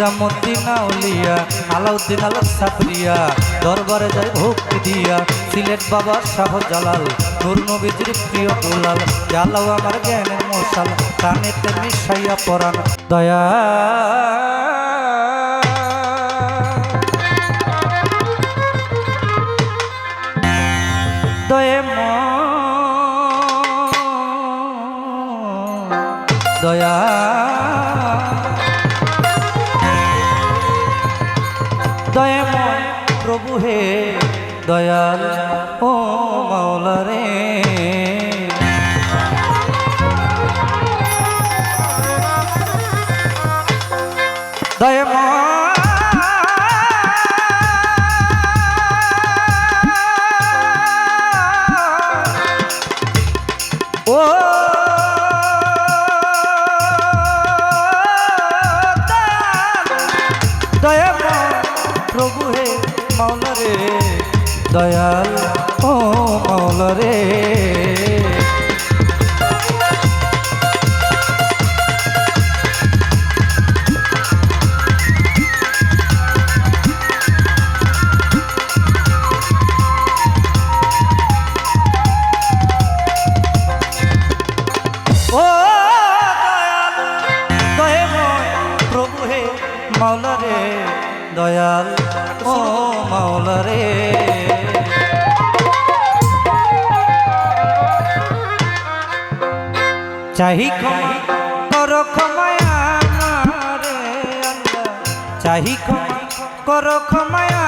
নিজামুদ্দিন আউলিয়া আলাউদ্দিন আল সাকরিয়া, দরবারে যায় ভক্তি দিয়া। সিলেট বাবা শাহ জালাল নূর নবীজির প্রিয় দুলাল জালাও আমার জ্ঞানের মশাল কানেতে মিশাইয়া পরাণ, দয়া। দয়ে দয়া দয়াময়। ও প্রভু হে মাওলা রে দয়াল ও মাওলা রে। চাহি ক্ষমা কর ক্ষমায়া আমারে আল্লাহ। চাহি ক্ষমা কর ক্ষমায়া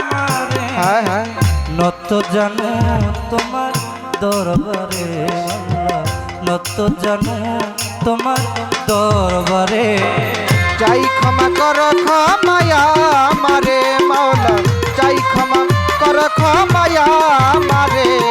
আমারে। হ্যাঁ হ্যাঁ। নত জানু তোমার দরবারে নত জানু তোমার দরবারে। চাই ক্ষমা কর ক্ষমায়া আমারে মাওলা। চাই ক্ষমা কর ক্ষমায়া আমারে।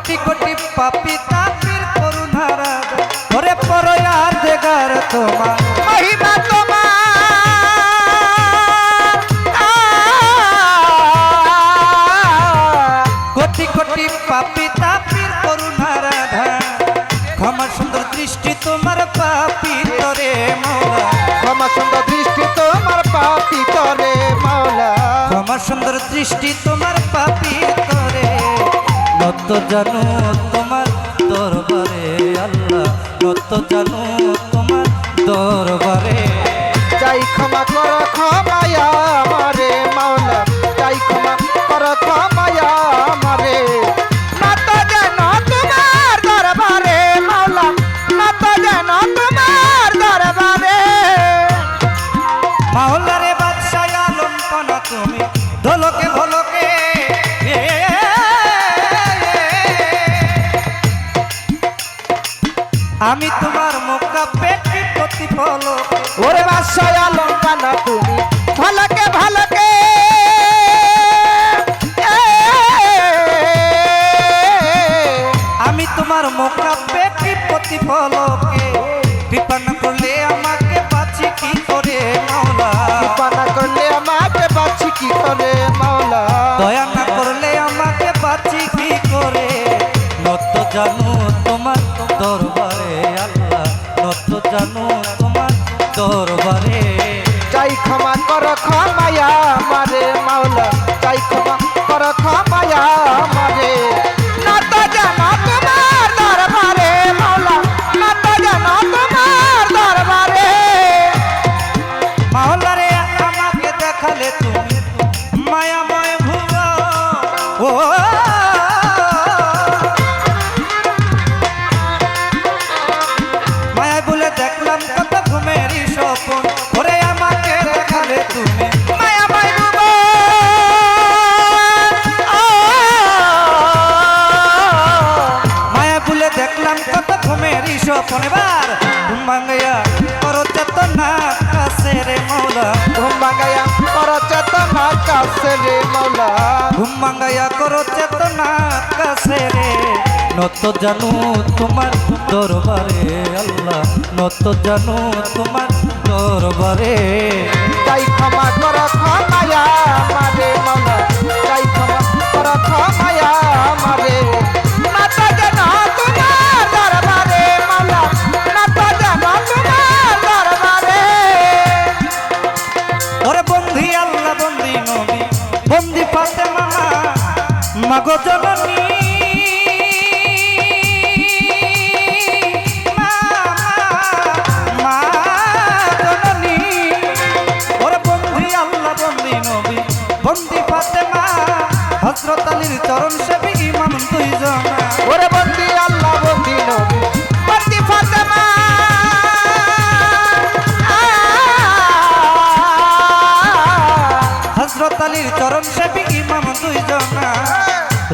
কোটি কোটি পাপি তাপির করুণারা। ওরে পরয়ার দেগার তোমার মহিমা তোমার। কোটি কোটি পাপি তাপির করুণারা ক্ষমা সুন্দর দৃষ্টি তোমার পাপি তরে মাওলা। ক্ষমা সুন্দর দৃষ্টি তোমার পাপি তরে মাওলা। ক্ষমা সুন্দর দৃষ্টি তোমার পাপি জানো জানু তোমার দরবারে আল্লাহ কত জানু তোমার পেটে প্রতিফলক ওরে বাসায় আলম কানা তুমি ভালোকে ভালোকে। আমি তোমার মোকাবে পেটে প্রতিফলকে কৃপা চেতনা কাছে রে। নত জানু তোমার দরবারে, আল্লাহ, নত জানু তোমার দরবারে। তাই ক্ষমা কর ক্ষমায়া মারে মাওলা তাই ক্ষমা কর ক্ষমায়া আমারে। বন্ধি পাতে মা হজরত আলীর চরণ সেবী ইমাম দুইজন। ওরে বন্দি আল্লাহ বন্দি নবী। বন্দি ফাতেমা। হজরত আলীর চরণ সেবী ইমাম দুইজন।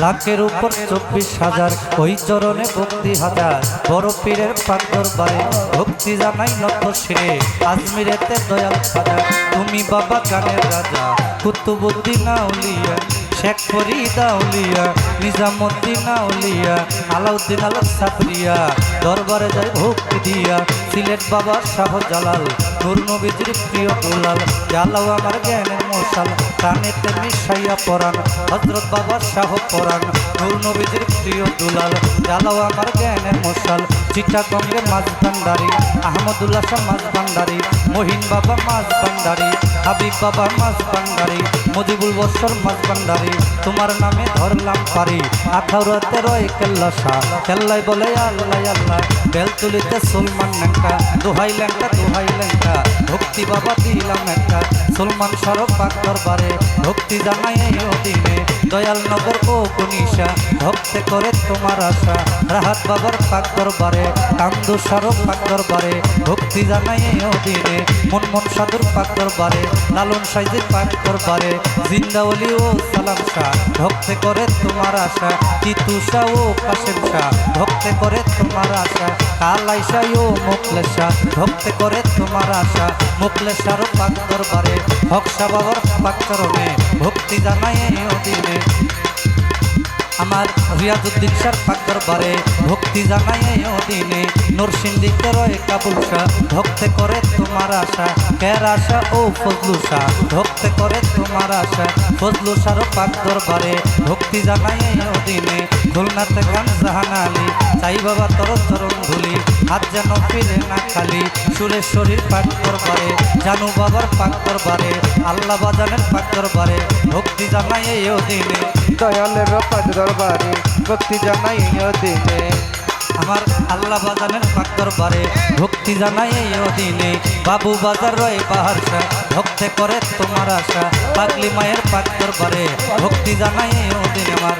লাখের উপর চব্বিশ হাজার। ওই চরণে ভক্তি হাজার। বড় পীরের পাথর বারে ভক্তি জানাই নত শিরে। আজমিরেতে দয়াল সাজা তুমি বাবা গানের রাজা। কুতুবুদ্দিন আউলিয়া শেখ ফরিদ আউলিয়া নিজামুদ্দিন আউলিয়া আলাউদ্দিন আল সাবরিয়া দরবারে যায় ভক্তি দিয়া। সিলেট বাবা শাহ জালাল নূর নবীজির প্রিয় দুলাল জালাও আমার জ্ঞানের মশাল, কানেতে মিশাইয়া পরাণ হজরত বাবা শাহ পরাণ, নূর নবীজির প্রিয় দুলাল জালাও আমার জ্ঞানের মশাল চিটাগঙ্গে মাছ ভান্ডারি আহমদুল্লাহ শাহ মাছ ভান্ডারি মহিন বাবা মাছ ভান্ডারি হাবিব বাবা মাছ ভান্ডারি মজিবুল বৎসর মাছ ভান্ডারি তোমার নামে ধরলাম পারি আঠারোতে রয় কেল্লা শাহ কেল্লাই বলে আল্লাহ আল্লাহ। বেল তুলিতে সুলমান লেঙ্কা দোহাই লেঙ্কা দোহাই লেঙ্কা ভক্তি বাবা দিলাম একটা, সুলমান সরব পাক দরবারে, ভক্তি জানাই অধীনে, দয়াল নগর ও কুনিশা, ভক্তে করে তোমার আশা, রাহাত বাবার পাক দরবারে, কান্দু সরব পাক দরবারে, ভক্তি জানাই অধীনে মন মন সাধুর পাক দরবারে, লালন সাইজির পাক দরবারে জিন্দাওলি ও সালাম শাহ, ভক্তে করে তোমার আশা তিতু শাহ ও কাশেম শাহ ভক্তে করে তোমার আশা। কালাই শাহ ও মুকলেশ শাহ ভক্তে করে তোমার আশা। মুকলেশ শাহর পাক দরবারে হকসা বাবার পাক চরণে, ভক্তি জানাই অধীনে। আমার রিয়াজুদ্দিন শাহ পাক দরবারে, ভক্তি জানাই অধীনে। নরসিংদীতে রয়ে কাবুল শাহ ভক্তে করে তোমার আশা। কের আশা ও ফজলু শাহ ভক্তে করে তোমার আশা। ফজলু শাহর পাক দরবারে, ভক্তি জানাই অধীনে। খুলনাতে গান জাহান আলী। চাই বাবা তর চরণ ধুলি হাত যেন ফিরে না খালি সুরেশ্বরীর পাক দরবারে জানু বাবার পাক দরবারে আল্লাহ বাজানের পাক দরবারে ভক্তি জানাই এই অধীনে দয়ালের পাক দরবারে ভক্তি জানাই দিনে। আমার আল্লাহ বাজানের পাক দরবারে ভক্তি জানাই এই অধীনে বাবু বাজার রয়ে পাহাড় শাহ ভক্তে করে তোমার আশা। পাগলি মায়ের পাক দরবারে ভক্তি জানাই এই অধীনে আমার।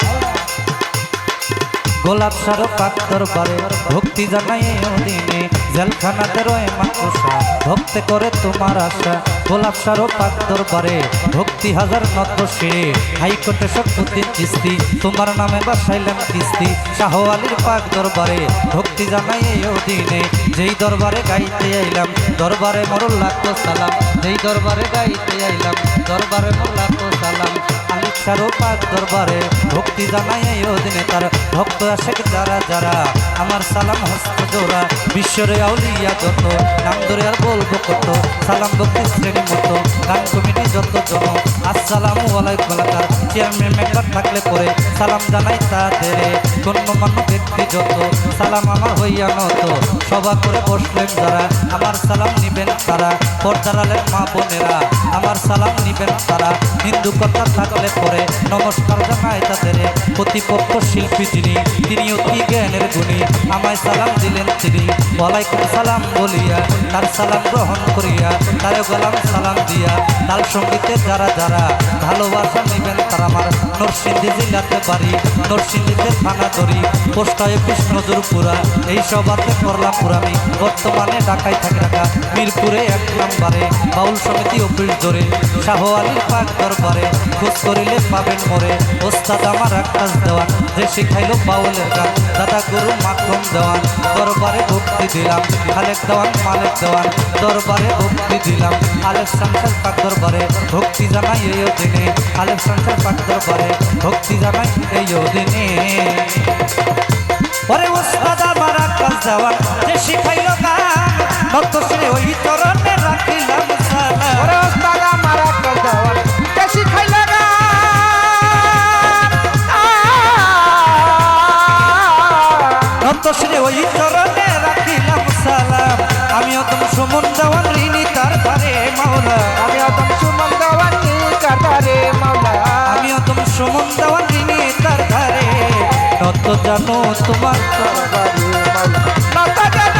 গোলাপ সার পাক দরবারে ভক্তি জানাই এই অধীনে। জেলখানাতে রয়ে মাকুসা ভক্তে করে তোমার আশা। গোলাপ সার পাক দরবারে ভক্তি হাজার নত শিরে। হাইকোর্টে সত্যুদ্দিন কিস্তি, তোমার নামে বাসাইলেন কিস্তি। শাহ আলীর পাক দরবারে ভক্তি জানাই অধীনে। যেই দরবারে গাইতে আইলাম, দরবারে মরল লাখো সালাম। যেই দরবারে গাইতে আইলাম, দরবারে মরল লাখো সালাম। আলিক সারো পাক দরবারে ভক্তি জানাই অধীনে তার। ভক্ত আসে যারা যারা আমার সালাম হস্ত জোড়া বিশ্বরে আউলিয়া যত নাম ধরে আর বলব কত সালাম ভক্তি শ্রেণি মতো। গান কমিটি যত জন। আসসালামু আলাইকুম এলাকার চেয়ারম্যান মেম্বার থাকলে পরে সালাম জানাই তাদের। গণ্যমান্য ব্যক্তি যত, সালাম আমার হইয়া নত। সভা করে বসলেন যারা, আমার সালাম নিবেন তারা। পর্দারালের মা বোনেরা, আমার সালাম নিবেন তারা। হিন্দু কথা থাকলে পরে নমস্কার জানাই তাদের। প্রতিপক্ষ শিল্পী যিনি তিনি অতি জ্ঞানের গুণী। আমায় সালাম দিলেন তিনি। ওয়ালাইকুম সালাম বলিয়া তার সালাম গ্রহণ করিয়া, তারে গোলাম সালাম দিয়া তার সঙ্গীতে যারা যারা ভালোবাসা নিবেন তারা আমার নরসিংদী জেলাতে বাড়ি, নরসিংদীতে থানা ধরি পোস্ট অফিস নজরপুরা এই সভাতে করলাম পুরামি বর্তমানে ঢাকায় থাকে ঢাকা, মিরপুরে এক নম্বরে, বাউল সমিতি অফিস ধরে শাহ আলীর পাক দরবারে, খোঁজ করিলে পাবেন মরে, ওস্তাদ আমার আকাশ দেওয়ান, যে শিখাইলো বাউলের গান, দাদা গুরু মাখন দেওয়ান, দরবারে ভক্তি দিলাম, খালেক দেওয়ান, মালেক দেওয়ান দরবারে ভক্তি দিলাম। আলেক সংসার পাক দরবারে ভক্তি জানাই এই দিনে। আলেক সংসার পাক দরবারে ভক্তি জানাই এই দিনে। ওরে ওস্তাদ আমার আকাশ দেওয়ান যে শিখাইল গান ভক্ত শ্রী ওই চরণে রাখিলাম ওরে ওস্তাদ আমার আকাশ দেওয়ান কে শিখাইলে ভক্ত শ্রী ওই চরণে রাখিলাম সালাম আমি অতম সুমন দেওয়ান ঋণী তার ধারে মাওলা। আমি অতম সুমন দেওয়ান কাতারে মাওলা। আমি অতম সুমন দেওয়ান ঋণী তার ধারে তত জানো তোমার তরবারে মাওলা।